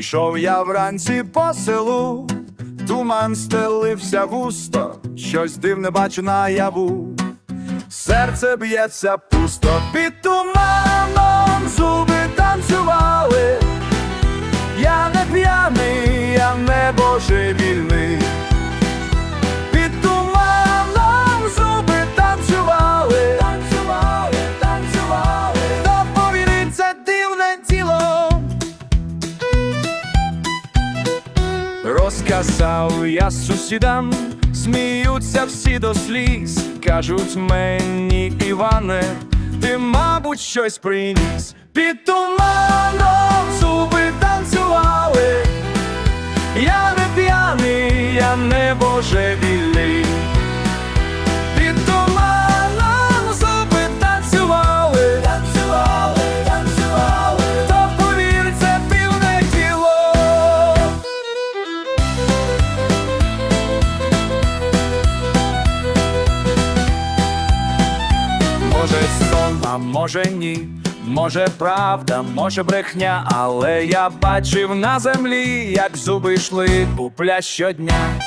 Ішов я вранці по селу, туман стелився густо, щось дивне бачу наяву. Серце б'ється пусто під туманом, зуби танцювали. Розказав я сусідам, сміються всі до сліз, кажуть мені, Іване, ти, мабуть, щось приніс. Під туманом зуби може ні, може правда, може брехня, але я бачив на землі, як зуби йшли бупля щодня.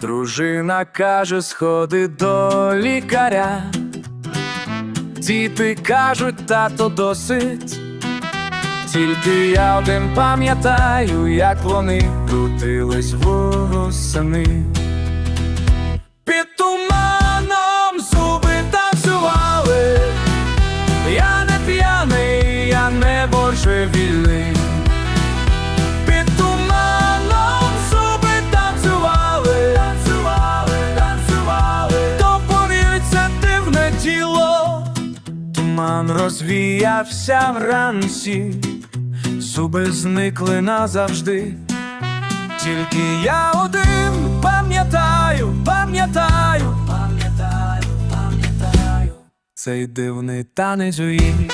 Дружина каже, сходи до лікаря. Діти кажуть, тато досить. Тільки я один пам'ятаю, як вони крутились восени. Під туманом зуби танцювали. Я не п'яний, я не божевільний. Під туманом зуби танцювали, танцювали, танцювали. То дивне діло. Туман розвіявся вранці, зуби зникли назавжди. Тільки я один пам'ятаю, пам'ятаю, пам'ятаю, пам'ятаю цей дивний танець у їй.